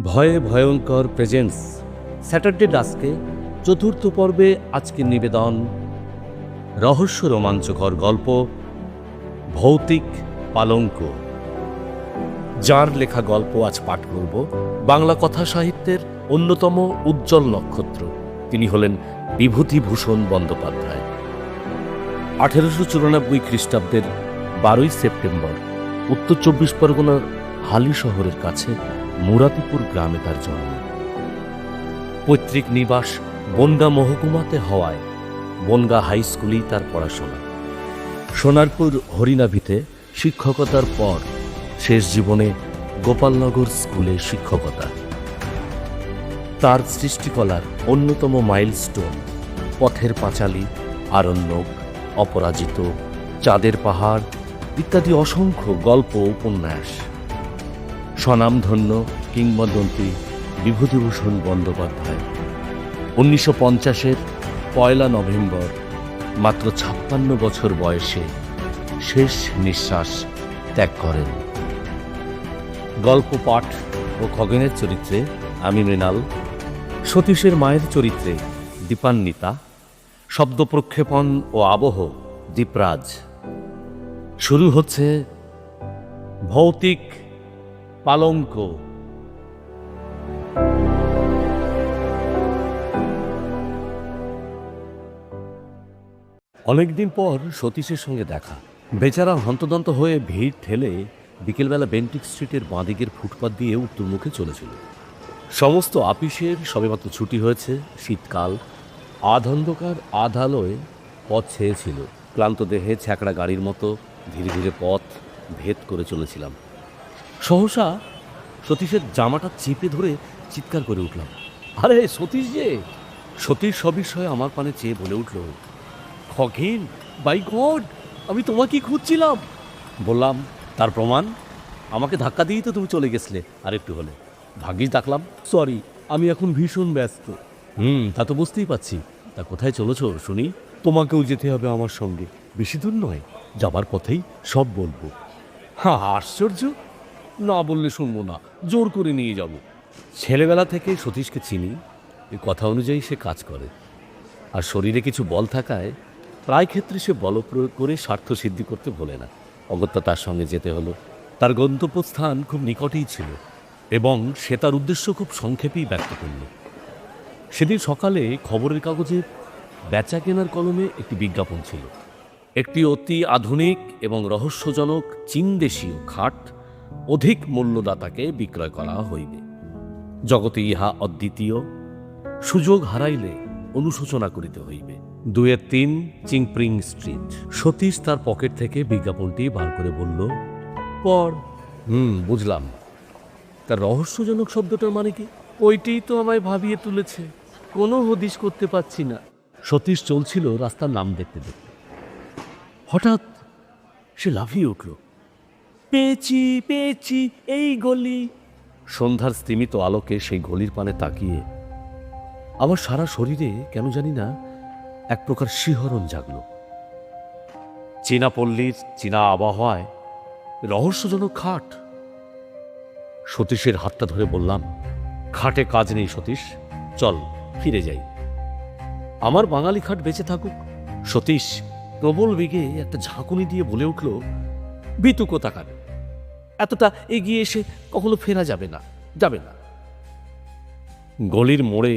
ভয়ে ভয়ঙ্কর presence Saturday ডাস্কে চতুর্থ পর্বে আজকের নিবেদন, রহস্য রোমাঞ্চকর গল্প, ভৌতিক পালঙ্ক। যার লেখা গল্প আজ পাঠ করব, বাংলা কথা সাহিত্যের অন্যতম উজ্জ্বল নক্ষত্র। তিনি হলেন বিভূতিভূষণ বন্দ্যোপাধ্যায়। আঠেরোশো চুরানব্বই খ্রিস্টাব্দের বারোই সেপ্টেম্বর, উত্তর চব্বিশ পরগনার হালি শহরের কাছে মুরাতিপুর গ্রামে তার জন্ম। পৈতৃক নিবাস বনগা মহকুমাতে হওয়ায় বনগা হাই স্কুলেই তার পড়াশোনা। সোনারপুর হরিনাভিতে শিক্ষকতার পর শেষ জীবনে গোপালনগর স্কুলে শিক্ষকতা। তার সৃষ্টিকলার অন্যতম মাইলস্টোন পথের পাঁচালী, আরণ্যক, অপরাজিত, চাঁদের পাহাড় ইত্যাদি অসংখ্য গল্প উপন্যাস। স্বনামধন্য কিংবদন্তি বিভূতিভূষণ বন্দ্যোপাধ্যায়। উনিশশো পঞ্চাশের পয়লা নভেম্বর, মাত্র ছাপ্পান্ন বছর বয়সে শেষ নিঃশ্বাস ত্যাগ করেন। গল্প, পাঠ ও খগেনের চরিত্রে আমি মৃণাল, সতীশের মায়ের চরিত্রে দীপান্বিতা, শব্দ প্রক্ষেপণ ও আবহ দীপরাজ। শুরু হচ্ছে ভৌতিক পালঙ্ক। অনেকদিন পর সতীশের সঙ্গে দেখা। বেচারা হন্তদন্ত হয়ে ভিড় ঠেলে বিকেলবেলা বেন্টিক স্ট্রিটের বাঁদিকের ফুটপাত দিয়ে উত্তরমুখে চলেছিল। সমস্ত আপিসের সবেমাত্র ছুটি হয়েছে, শীতকাল। আধ অন্ধকার আধালয়ে পথ ছেয়েছিল ক্লান্ত দেহে ছ্যাকড়া গাড়ির মতো ধীরে ধীরে পথ ভেদ করে চলেছিলাম। সহসা সতীশের জামাটা চেপে ধরে চিৎকার করে উঠলাম। আরে সতীশ যে? সতীশ সবিষয়ে আমার পানে চেয়ে বলে উঠল খগেন বাই গড আমি তোমাকেই খুঁজছিলাম। বললাম তার প্রমাণ? আমাকে ধাক্কা দিয়েই তো তুমি চলে গেছলে। আর একটু হলে। ভাগ্যিস ডাকলাম। সরি আমি এখন ভীষণ ব্যস্ত। হুম তা তো বুঝতেই পারছি। তা কোথায় চলেছো শুনি? তোমাকেও যেতে হবে আমার সঙ্গে। বেশি দূর নয় যাবার পথেই সব বলব। হ্যাঁ আশ্চর্য! না বললে শুনব না, জোর করে নিয়ে যাব। ছেলেবেলা থেকে সতীশকে চিনি এ কথা অনুযায়ী সে কাজ করে। আর শরীরে কিছু বল থাকায় প্রায় ক্ষেত্রে সে বল প্রয়োগ করে স্বার্থ সিদ্ধি করতে ভোলে না। অগত্যা তার সঙ্গে যেতে হলো। তার গন্তব্যস্থান খুব নিকটেই ছিল এবং সে তার উদ্দেশ্য খুব সংক্ষেপেই ব্যক্ত করল। সেদিন সকালে খবরের কাগজে বেচা কেনার কলমে একটি বিজ্ঞাপন ছিল। একটি অতি আধুনিক এবং রহস্যজনক, চীনদেশীয় খাট অধিক মূল্যদাতাকে বিক্রয় করা হইবে। জগতে ইহা অদ্বিতীয়। সুযোগ হারাইলে অনুশোচনা করিতে হইবে। দুয়ের তিন, চিংপ্রিং স্ট্রিট। সতীশ তার পকেট থেকে বিজ্ঞাপনটি বার করে বলল পর হুম, বুঝলাম। তার রহস্যজনক শব্দটার মানে কি? ওইটিই তো আমায় ভাবিয়ে তুলেছে। কোনো হদিশ করতে পারছি না। সতীশ চলছিল রাস্তার নাম দেখতে দেখতে। হঠাৎ সে লাফিয়ে উঠল। পেয়েছি পেয়েছি এই গলি। সন্ধ্যার স্তিমিত আলোকে সেই গলির পানে তাকিয়ে আমার সারা শরীরে কেন জানি না এক প্রকার শিহরণ জাগল। চীনা পল্লীর চীনা আবহাওয়ায় রহস্যজনক খাট। সতীশের হাতটা ধরে বললাম, খাটে কাজ নেই সতীশ, চল, ফিরে যাই। আমার বাঙালি খাট বেঁচে থাকুক। সতীশ প্রবল বেগে একটা ঝাঁকুনি দিয়ে বলে উঠল, বিতু কোথাকার? এতটা এগিয়ে এসে কখনো ফেরা যাবে না যাবে না। গলির মোড়ে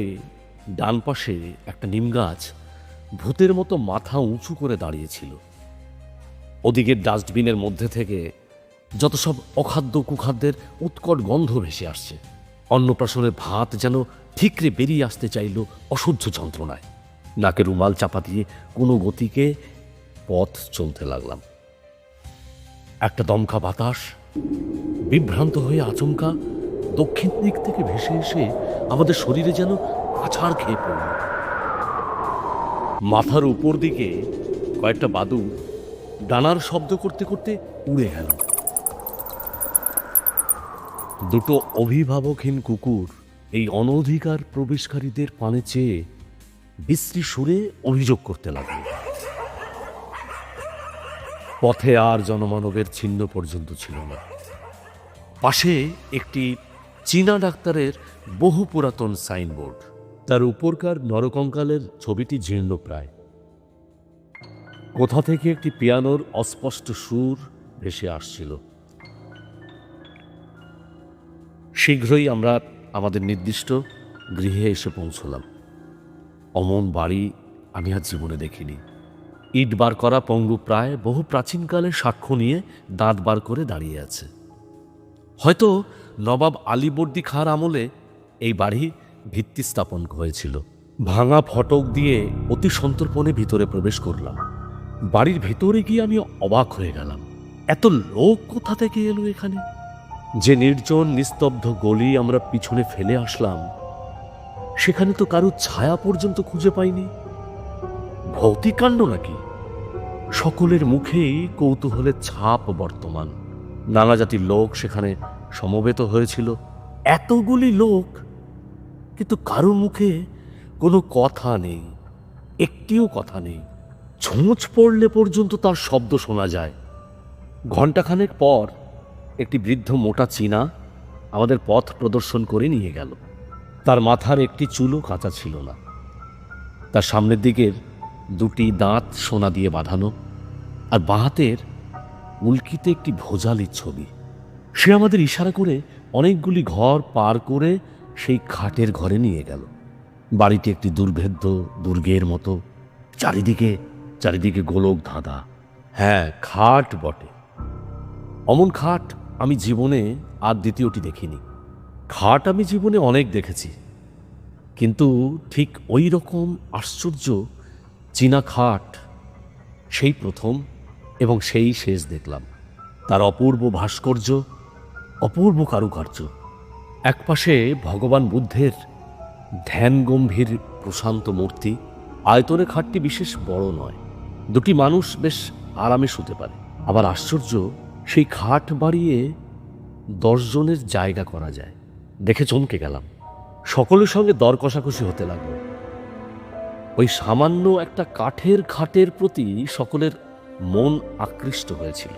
ডান পাশে একটা নিম গাছ ভূতের মতো মাথা উঁচু করে দাঁড়িয়েছিল। ওদিকের ডাস্টবিনের মধ্যে থেকে যত সব অখাদ্য কুখাদ্যের উৎকট গন্ধ ভেসে আসছে, অন্নপ্রাশনের ভাত যেন ঠিকরে বেরিয়ে আসতে চাইল অসহ্য যন্ত্রণায়। নাকে রুমাল চাপা দিয়ে কোনো গতিকে পথ চলতে লাগলাম। একটা দমকা বাতাস বিভ্রান্ত হয়ে আচমকা দক্ষিণ দিক থেকে ভেসে এসে আমাদের শরীরে যেন আছাড় খেয়ে পড়ল। মাথার উপর দিকে কয়েকটা বাদু ডানার শব্দ করতে করতে উড়ে গেল। দুটো অভিভাবকহীন কুকুর এই অনধিকার প্রবেশকারীদের পানে চেয়ে বিশ্রী সুরে অভিযোগ করতে লাগল। পথে আর জনমানবের ছিন্ন পর্যন্ত ছিল না। পাশে একটি চীনা ডাক্তারের বহু পুরাতন সাইনবোর্ড। তার উপরকার নরকঙ্কালের ছবিটি জীর্ণ প্রায়। কোথা থেকে একটি পিয়ানোর অস্পষ্ট সুর ভেসে আসছিল। শীঘ্রই আমরা আমাদের নির্দিষ্ট গৃহে এসে পৌঁছলাম। অমন বাড়ি আমি আর জীবনে দেখিনি। ইট বার করা পঙ্গু প্রায় বহু প্রাচীনকালে সাক্ষ্য নিয়ে দাঁত বার করে দাঁড়িয়ে আছে। হয়তো নবাব আলীবর্দী খাঁর আমলে এই বাড়ি ভিত্তি স্থাপন হয়েছিল। ভাঙা ফটক দিয়ে অতি সন্তর্পণে ভিতরে প্রবেশ করলাম। বাড়ির ভেতরে গিয়ে আমি অবাক হয়ে গেলাম। এত লোক কোথা থেকে এলো এখানে? যে নির্জন, নিস্তব্ধ গলি আমরা পিছনে ফেলে আসলাম, সেখানে তো কারও ছায়া পর্যন্ত খুঁজে পাইনি। ভৌতিক কাণ্ড নাকি? সকলের মুখেই কৌতূহলের ছাপ বর্তমান। নানা জাতির লোক সেখানে সমবেত হয়েছিল। এতগুলি লোক, কিন্তু কারও মুখে কোনো কথা নেই, একটিও কথা নেই। ছোঁচ পড়লে পর্যন্ত তার শব্দ শোনা যায়। ঘণ্টাখানেক পর একটি বৃদ্ধ মোটা চীনা আমাদের পথ প্রদর্শন করে নিয়ে গেল। তার মাথার একটি চুলও কাঁচা ছিল না। তার সামনের দিকের দুটি দাঁত সোনা দিয়ে বাঁধানো আর বাহাতের উল্কিতে একটি ভোজালির ছবি। সে আমাদের ইশারা করে অনেকগুলি ঘর পার করে সেই খাটের ঘরে নিয়ে গেল। বাড়িটি একটি দুর্ভেদ্য দুর্গের মতো। চারিদিকে চারিদিকে গোলক ধাঁধা। হ্যাঁ খাট বটে। অমন খাট আমি জীবনে আর দ্বিতীয়টি দেখিনি। খাট আমি জীবনে অনেক দেখেছি। কিন্তু ঠিক ওই রকম আশ্চর্য চীনা খাট সেই প্রথম এবং সেই শেষ দেখলাম। তার অপূর্ব ভাস্কর্য, অপূর্ব কারুকার্য। একপাশে ভগবান বুদ্ধের ধ্যান গম্ভীর প্রশান্ত মূর্তি, আয়তনে খাটটি বিশেষ বড় নয়। দুটি মানুষ বেশ আরামে শুতে পারে। আবার আশ্চর্য, সেই খাট বাড়িয়ে দশজনের জায়গা করা যায়। দেখে চমকে গেলাম। সকলের সঙ্গে দর কষাকষি হতে লাগল। ওই সামান্য একটা কাঠের খাটের প্রতি সকলের মন আকৃষ্ট হয়েছিল।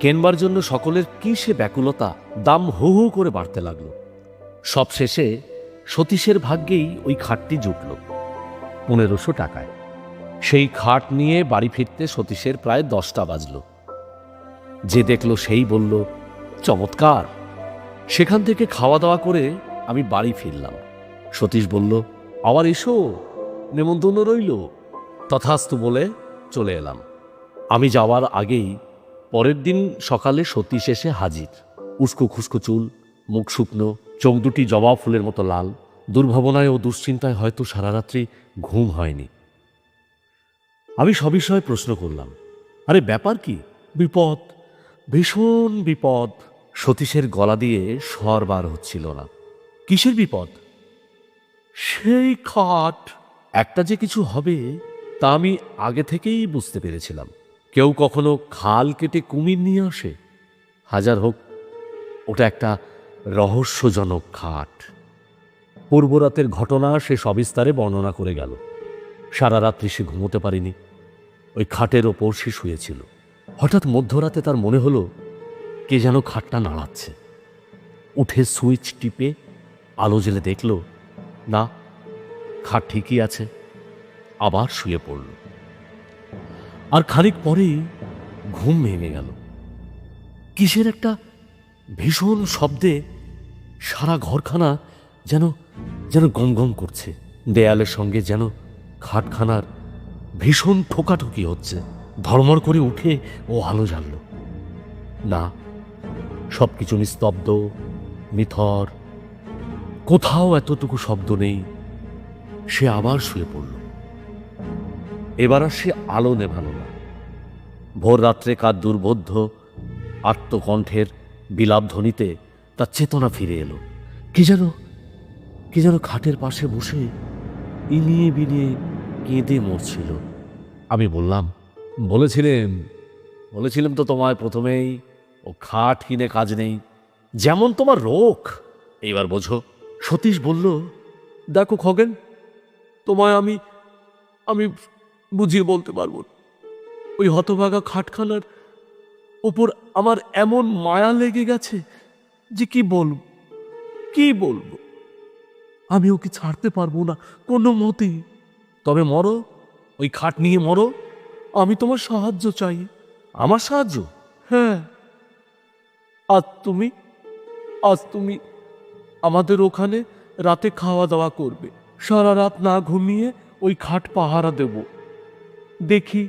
কেনবার জন্য সকলের কি সে ব্যাকুলতা দাম হু হু করে বাড়তে লাগল। সব শেষে সতীশের ভাগ্যেই ওই খাটটি জুটল পনেরোশো টাকায়। সেই খাট নিয়ে বাড়ি ফিরতে সতীশের প্রায় দশটা বাজলো। যে দেখল সেই বলল, চমৎকার! সেখান থেকে খাওয়া দাওয়া করে আমি বাড়ি ফিরলাম। সতীশ বলল, আবার এসো। নেমন্তন্ন রইল? তথাস্তু বলে চলে এলাম। আমি যাওয়ার আগেই পরের দিন সকালে সতীশ এসে হাজির। উস্কো খুস্কো চুল, মুখ শুকনো, চোখ দুটি জবা ফুলের মতো লাল। দুর্ভাবনায় ও দুশ্চিন্তায় হয়তো সারা রাত্রি ঘুম হয়নি। আমি সবিষয়ে প্রশ্ন করলাম, আরে, ব্যাপার কি? বিপদ? ভীষণ বিপদ? সতীশের গলা দিয়ে স্বর বার হচ্ছিল না। কিসের বিপদ? সেই খাট। একটা যে কিছু হবে, তা আমি আগে থেকেই বুঝতে পেরেছিলাম। কেউ কখনো খাল কেটে কুমির নিয়ে আসে। হাজার হোক, ওটা একটা রহস্যজনক খাট। পূর্বরাতের ঘটনা সে সবিস্তারে বর্ণনা করে গেল। সারা রাত্রি সে ঘুমোতে পারিনি। ওই খাটের ওপর সে শুয়েছিল। হঠাৎ মধ্যরাতে তার মনে হলো, কে যেন খাটটা নাড়াচ্ছে। উঠে সুইচ টিপে আলো জেলে দেখল, না খাট ঠিকই আছে। আবার শুয়ে পড়ল। আর খানিক পরেই ঘুম ভেঙে গেল। কিসের একটা ভীষণ শব্দে সারা ঘরখানা যেন যেন গম গম করছে। দেয়ালের সঙ্গে যেন খাটখানার ভীষণ ঠোকাঠুকি হচ্ছে। ধর্মর করে উঠে ও আলো জ্বালল। না সব কিছু নিস্তব্ধ, নিথর। কোথাও এতটুকু শব্দ নেই। সে আবার শুয়ে পড়ল। এবার আর সে আলো নেভানো না। ভোর রাত্রে কার দুর্বোধ্য, আত্মকণ্ঠের বিলাপ ধ্বনিতে তার চেতনা ফিরে এলো। কি যেন কি যেন খাটের পাশে বসে ইনিয়ে বিনিয়ে কেঁদে মরছিল। আমি বললাম বলেছিলেন বলেছিলাম তো তোমায় প্রথমেই, ও খাট কিনে কাজ নেই। যেমন তোমার রোগ। এইবার বোঝো। সতীশ বলল, দেখো খগেন তোমায় আমি আমি বুঝিয়ে বলতে পারব। ওই হতভাগা খাটখানার ওপর আমার এমন মায়া লেগে গেছে যে কি বলব? কি বলব? আমি ওকে ছাড়তে পারব না কোনো মতে তবে মরো, ওই খাট নিয়ে মরো। আমি তোমার সাহায্য চাই। আমার সাহায্য? হ্যাঁ। আজ তুমি আজ তুমি আমাদের ওখানে রাতে খাওয়া দাওয়া করবে। সারা রাত না ঘুমিয়ে ওই খাট পাহারা দেব। দেখি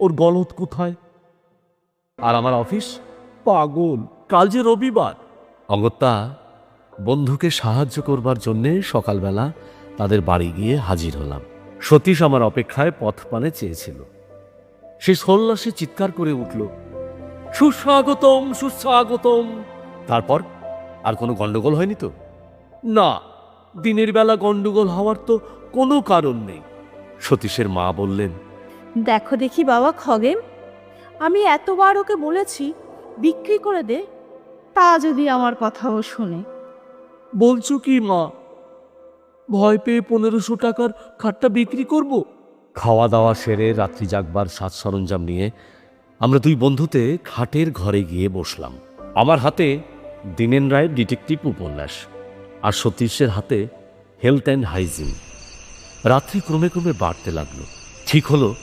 ওর গলত কোথায়। আর আমার অফিস? পাগল, কাল যে রবিবার। অগত্যা, বন্ধুকে সাহায্য করবার জন্যে সকালবেলা তাদের বাড়ি গিয়ে হাজির হলাম। সতীশ আমার অপেক্ষায় পথ পানে চেয়েছিল। সে সল্লাসে চিৎকার করে উঠল, সুস্বাগতম সুস্বাগতম। তারপর আর কোনো গন্ডগোল হয়নি তো? না দিনের বেলা গন্ডগোল হওয়ার তো কোনো কারণ নেই। সতীশের মা বললেন দেখো দেখি বাবা খগেন আমি এতবার ওকে বলেছি বিক্রি করে দে তা যদি আমার কথাও শুনে। বলছো কি মা ভয় পেয়ে পনেরোশো টাকার খাটটা বিক্রি করব? খাওয়া দাওয়া সেরে রাত্রি জাগবার সাজ সরঞ্জাম নিয়ে আমরা দুই বন্ধুতে খাটের ঘরে গিয়ে বসলাম। আমার হাতে দিনেন রায়ের ডিটেকটিভ উপন্যাস। আর সতীশের হাতে হেলথ অ্যান্ড হাইজিন রাত্রি ক্রমে ক্রমে বাড়তে লাগল। ঠিক হলো,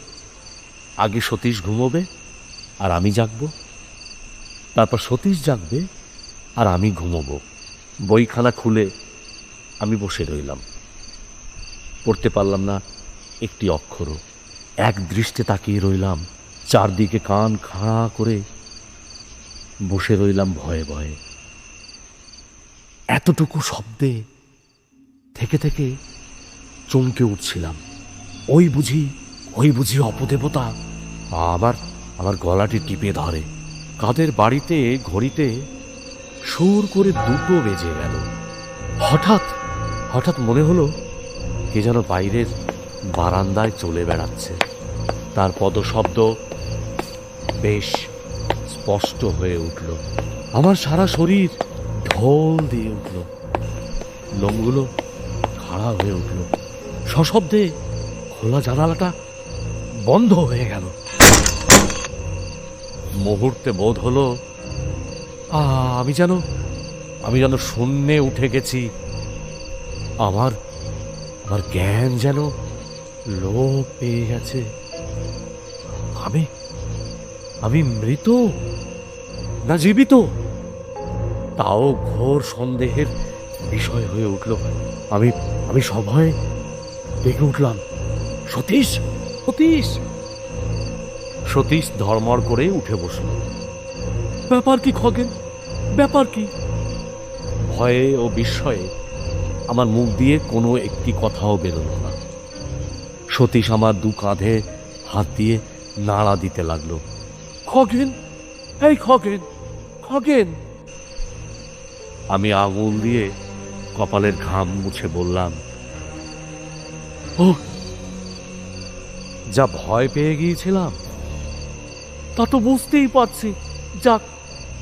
আগে সতীশ ঘুমোবে আর আমি জাগব। তারপর সতীশ জাগবে আর আমি ঘুমোবো। বইখানা খুলে আমি বসে রইলাম। পড়তে পারলাম না একটি অক্ষরও। এক দৃষ্টে তাকিয়ে রইলাম, চারদিকে কান খাড়া করে বসে রইলাম ভয়ে ভয়ে। এতটুকু শব্দে থেকে থেকে চমকে উঠছিলাম। ওই বুঝি ওই বুঝি অপদেবতা। আবার আমার গলাটি টিপে ধরে। কাদের বাড়িতে, ঘড়িতে সুর করে দুটো বেজে গেল। হঠাৎ হঠাৎ মনে হলো কে যেন বাইরের বারান্দায় চলে বেড়াচ্ছে। তার পদশব্দ বেশ স্পষ্ট হয়ে উঠল। আমার সারা শরীর ঢোল দিয়ে উঠল। লোমগুলো খাড়া হয়ে উঠল। সশব্দে খোলা জানালাটা বন্ধ হয়ে গেল। মুহূর্তে বোধ হলো আমি যেন আমি যেন শূন্যে উঠে গেছি। আমার আমার জ্ঞান যেন লোপ পেয়ে গেছে। আমি আমি মৃত না জীবিত? তাও ঘোর সন্দেহের বিষয় হয়ে উঠল। আমি আমি সভয়ে ডেকে উঠলাম, সতীশ সতীশ! সতীশ ধর্মর করে উঠে বসল। ব্যাপার কি খগেন? ব্যাপার কি? ভয়ে ও বিস্ময়ে আমার মুখ দিয়ে কোনো একটি কথাও বেরোল না। সতীশ আমার দু কাঁধে হাত দিয়ে নাড়া দিতে লাগল। খগেন? এই খগেন? খগেন? আমি আঙুল দিয়ে কপালের ঘাম মুছে বললাম, ও, যা ভয় পেয়ে গিয়েছিলাম, তা তো বুঝতেই পারছি। যাক,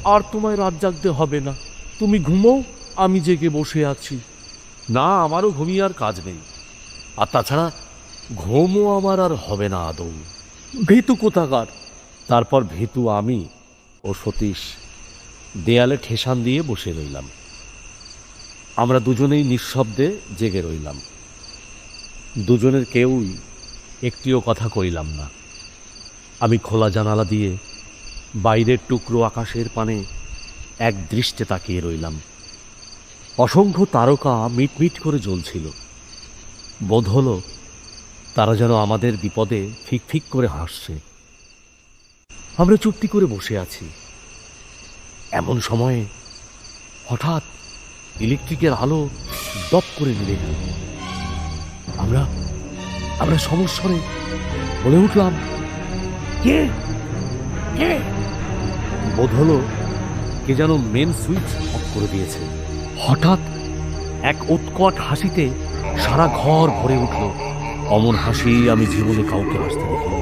আর তোমায় রাত জাগতে হবে না। তুমি ঘুমোও, আমি জেগে বসে আছি। না, আমারও ঘুমিয়ে আর কাজ নেই। আর তাছাড়া ঘুমও আমার আর হবে না আদৌ। ভীতু কোথাকার? তারপর ভীতু, আমি ও সতীশ দেয়ালে ঠেসান দিয়ে বসে রইলাম। আমরা দুজনেই নিঃশব্দে জেগে রইলাম। দুজনের কেউই একটিও কথা কইলাম না। আমি খোলা জানালা দিয়ে বাইরের টুকরো আকাশের পানে এক দৃষ্টে তাকিয়ে রইলাম। অসংখ্য তারকা মিটমিট করে জ্বলছিল। বোধ হলো তারা যেন আমাদের বিপদে ফিক ফিক করে হাসছে। আমরা চুপটি করে বসে আছি। এমন সময়ে হঠাৎ ইলেকট্রিকের আলো দপ করে নিভে গেল। আমরা আমরা সমস্বরে বলে উঠলাম, কে? কে? বোধ হলো কে যেন মেন সুইচ অফ করে দিয়েছে। হঠাৎ এক উৎকট হাসিতে সারা ঘর ভরে উঠল। অমন হাসি আমি জীবনে কাউকে হাসতে দেখিনি।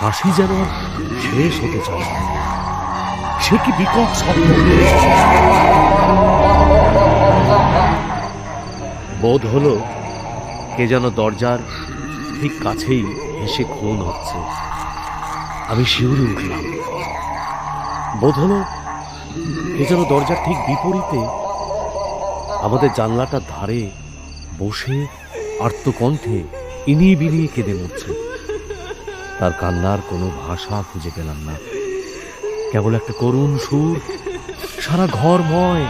হাসি যেন শেষ হতে চায়। সে কি বিকট শব্দ বোধ হলো কে যেন দরজার ঠিক কাছেই হেসে খুন হচ্ছে। আমি শিউরে উঠলাম। বোধ হলো কে যেন দরজার ঠিক বিপরীতে আমাদের জানলাটার ধারে বসে আর্তকণ্ঠে ইনিয়ে বিনিয়ে কেঁদে মরছে। তার কান্নার কোনো ভাষা খুঁজে পেলাম না। কেবল একটা করুণ সুর। সারা ঘরময়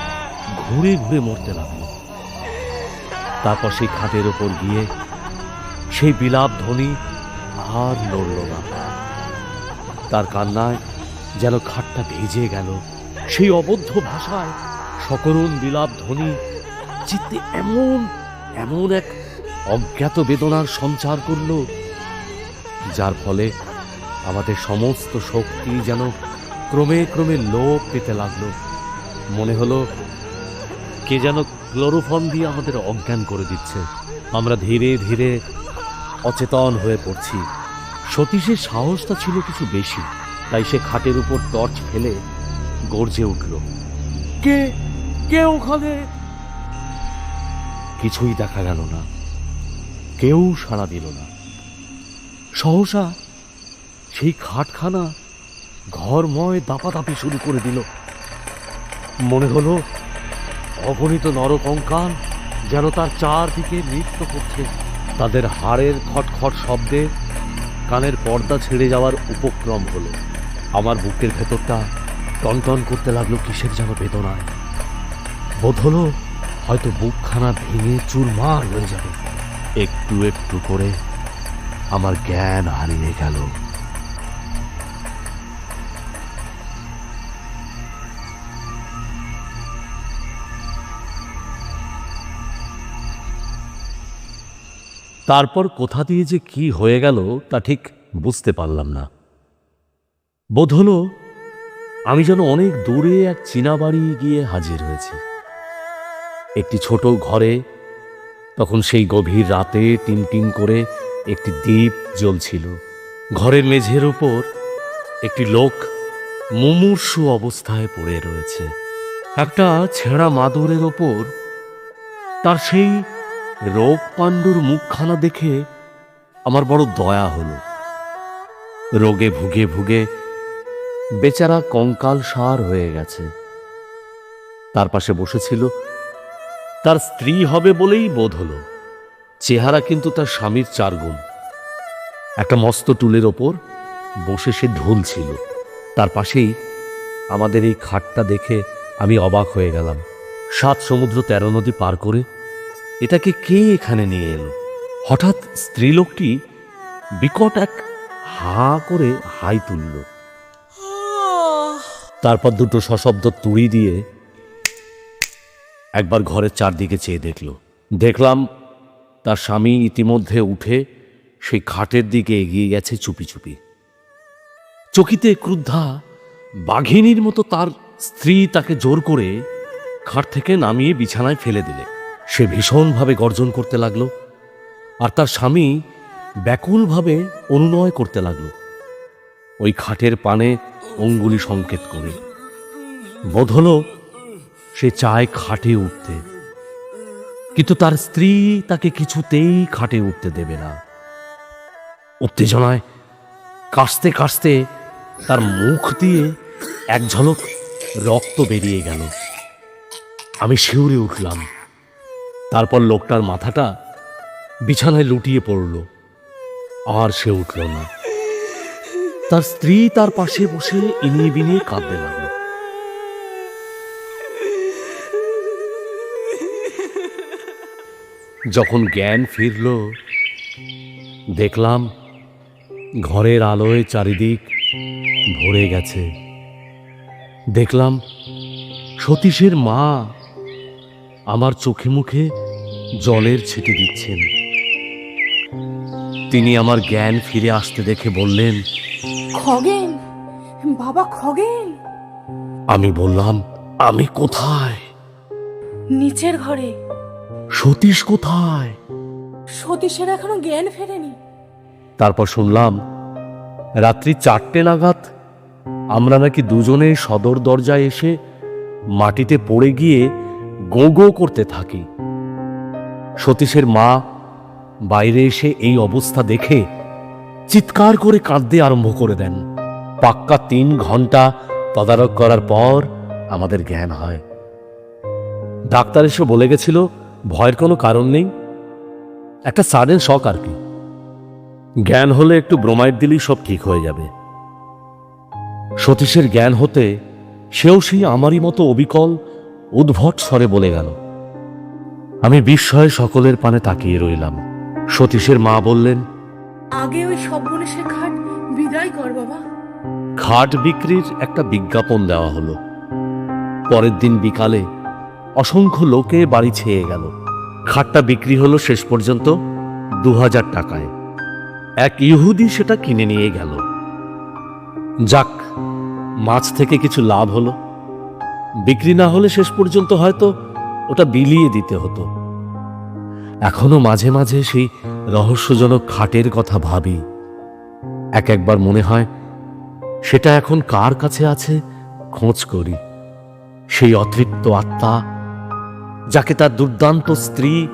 ঘুরে ঘুরে মরতে লাগল। তারপর সেই খাটের ওপর গিয়ে সেই বিলাপ ধ্বনি আর নড়ল না। তার কান্নায় যেন খাটটা ভেজে গেল। সেই অবদ্ধ ভাষায় সকরুণ বিলাপ ধ্বনি চিত্তে এমন এমন এক অজ্ঞাত বেদনার সঞ্চার করল, যার ফলে আমাদের সমস্ত শক্তি যেন ক্রমে ক্রমে লোভ পেতে লাগল। মনে হলো, কে যেন ক্লোরোফর্ম দিয়ে আমাদের অজ্ঞান করে দিচ্ছে। আমরা ধীরে ধীরে অচেতন হয়ে পড়ছি। সতীশের সাহসটা ছিল কিছু বেশি, তাই সে খাটের উপর টর্চ ফেলে গর্জে উঠল। কে? কে ওখানে? কিছুই দেখা গেল না। কেউ সাড়া দিল না। সহসা সেই খাটখানা ঘরময় দাপাদাপি শুরু করে দিল। মনে হলো, অগণিত নরকঙ্কাল যেন তার চারদিকে নৃত্য করছে। তাদের হাড়ের খটখট শব্দে কানের পর্দা ছেড়ে যাওয়ার উপক্রম হলো। আমার বুকের ভেতরটা টনটন করতে লাগল কিসের যেন বেদনায়। বোধ হলো হয়তো বুকখানা ভেঙে চুরমার হয়ে যাবে। একটু একটু করে আমার জ্ঞান হারিয়ে গেল। তারপর কোথা দিয়ে যে কি হয়ে গেল তা ঠিক বুঝতে পারলাম না। বোধ হলো আমি যেন অনেক দূরে এক চীনা বাড়ি গিয়ে হাজির হয়েছি। একটি ছোট ঘরে তখন সেই গভীর রাতে টিমটিম করে একটি দ্বীপ জ্বলছিল। ঘরের মেঝের উপর একটি লোক মুমূর্ষু অবস্থায় পড়ে রয়েছে। একটা ছেঁড়া মাদুরের ওপর তার সেই রোগ পাণ্ডুর মুখখানা দেখে আমার বড় দয়া হলো। রোগে ভুগে ভুগে বেচারা কঙ্কাল সার হয়ে গেছে। তার পাশে বসেছিল, তার স্ত্রী হবে বলেই বোধ হলো। চেহারা কিন্তু তার স্বামীর চারগুণ একটা মস্ত টুলের ওপর বসে সে ঢুলছিল তার পাশেই আমাদের এই খাটটা দেখে আমি অবাক হয়ে গেলাম। সাত সমুদ্র তেরো নদী পার করে এটাকে কে এখানে নিয়ে এলো? হঠাৎ স্ত্রীলোকটি বিকট এক হা করে হাই তুলল। তারপর দুটো সশব্দ তুড়ি দিয়ে একবার ঘরের চারদিকে চেয়ে দেখল। দেখলাম তার স্বামী ইতিমধ্যে উঠে সেই খাটের দিকে এগিয়ে গেছে চুপি চুপি। চকিতে ক্রুদ্ধা বাঘিনীর মতো তার স্ত্রী তাকে জোর করে খাট থেকে নামিয়ে বিছানায় ফেলে দিলে। সে ভীষণভাবে গর্জন করতে লাগল, আর তার স্বামী ব্যাকুলভাবে অনুনয় করতে লাগল। ওই খাটের পানে অঙ্গুলি সংকেত করে। বোধ হলো সে চায় খাটে উঠতে। কিন্তু তার স্ত্রী তাকে কিছুতেই খাটে উঠতে দেবে না। উত্তেজনায় কাশতে কাশতে তার মুখ দিয়ে এক ঝলক রক্ত বেরিয়ে গেল। আমি শিউরে উঠলাম। তারপর লোকটার মাথাটা বিছানায় লুটিয়ে পড়ল, আর সে উঠল না। তার স্ত্রী তার পাশে বসে ইনিয়ে বিনিয়ে কাঁদতে লাগল। যখন জ্ঞান ফিরল, দেখলাম ঘরের আলোয় চারিদিক ভরে গেছে। দেখলাম সতীশের মা আমার চোখে মুখে জলের ছিটে দিচ্ছেন। তিনি আমার জ্ঞান ফিরে আসতে দেখে বললেন খগেন বাবা খগেন। আমি বললাম আমি কোথায়? নিচের ঘরে। সতীশ কোথায়? সতীশের এখনও জ্ঞান ফেরেনি। তারপর শুনলাম রাত্রি চারটে নাগাদ আমরা নাকি দুজনে সদর দরজায় এসে মাটিতে পড়ে গিয়ে গো গো করতে থাকি। সতীশের মা বাইরে এসে এই অবস্থা দেখে চিৎকার করে কাঁদতে আরম্ভ করে দেন। পাক্কা তিন ঘণ্টা তদারক করার পর আমাদের জ্ঞান হয়। ডাক্তার এসে বলে গেছিল, ভয়ের কোনো কারণ নেই। একটা সাডেন শখ আর কি। জ্ঞান হলে একটু ব্রোমাইড দিলেই সব ঠিক হয়ে যাবে। সতীশের জ্ঞান হতে সেও সেই আমারই মতো অবিকল উদ্ভট স্বরে বলে গেল আমি বিস্ময়ে সকলের পানে তাকিয়ে রইলাম। সতীশের মা বললেন আগে ওই সর্বনেশের খাট বিদায় কর বাবা। খাট বিক্রির একটা বিজ্ঞাপন দেওয়া হলো। পরের দিন বিকালে অসংখ্য লোকে বাড়ি ছেয়ে গেল। খাটটা বিক্রি হলো শেষ পর্যন্ত দু হাজার টাকায়। এক ইহুদি সেটা কিনে নিয়ে গেল। যাক মাছ থেকে কিছু লাভ হলো। বিক্রি না হলে শেষ পর্যন্ত হয়তো ওটা বিলিয়ে দিতে হতো। এখনও মাঝে মাঝে সেই রহস্যজনক খাটের কথা ভাবি। এক একবার মনে হয়, সেটা এখন কার কাছে আছে খোঁজ করি। সেই অতৃপ্ত আত্মা, যাকে তার দুর্দান্ত স্ত্রী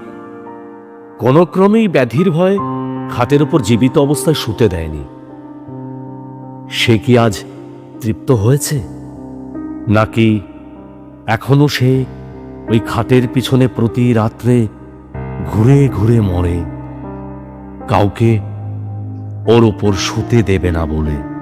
কোনো ক্রমেই ব্যাধির ভয়ে খাটের উপর জীবিত অবস্থায় শুতে দেয়নি। সে কি আজ তৃপ্ত হয়েছে? নাকি এখনও সে ওই খাটের পিছনে প্রতি রাত্রে ঘুরে ঘুরে মরে। কাউকে ওর ওপর শুতে দেবে না বলে।